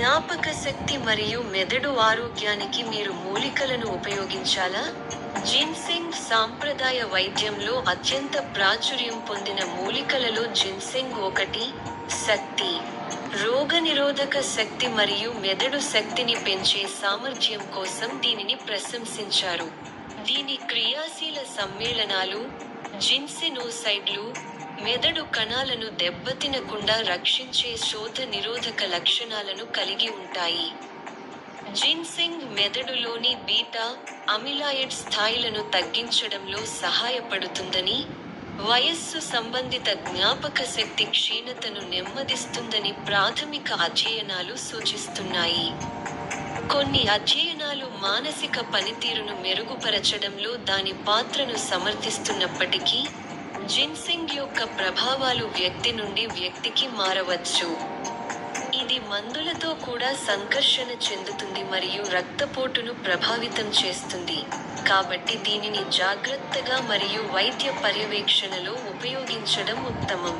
జ్ఞాపక శక్తి మరియు మెదడు ఆరోగ్యానికి మీరు మూలికలను ఉపయోగించాలా? జిన్సెంగ్ సాంప్రదాయ వైద్యంలో అత్యంత ప్రాచుర్యం పొందిన మూలికలలో జిన్సెంగ్ ఒకటి శక్తి. రోగనిరోధక శక్తి మరియు మెదడు శక్తిని పెంచే సామర్థ్యం కోసం దీనిని ప్రశంసించారు. దీని క్రియాశీల సమ్మేళనాలు జిన్సెనోసైడ్లు మెదడు కణాలను దెబ్బతినకుండా రక్షించే శోథ నిరోధక లక్షణాలను కలిగి ఉంటాయి. జిన్సెంగ్ మెదడులోని బీటా అమిలాయిడ్ స్థాయిలను తగ్గించడంలో సహాయపడుతుందని వయస్సు సంబంధిత జ్ఞాపక శక్తి క్షీణతను నెమ్మదిస్తుందని ప్రాథమిక అధ్యయనాలు సూచిస్తున్నాయి. కొన్ని అధ్యయనాలు మానసిక పనితీరును మెరుగుపరచడంలో దాని పాత్రను సమర్థిస్తున్నప్పటికీ జిన్సింగ్ యొక్క ప్రభావాలు వ్యక్తి నుండి వ్యక్తికి మారవచ్చు. ఇది మందులతో కూడా సంకర్షణ చెందుతుంది మరియు రక్తపోటును ప్రభావితం చేస్తుంది. కాబట్టి దీనిని జాగ్రత్తగా మరియు వైద్య పర్యవేక్షణలో ఉపయోగించడం ఉత్తమం.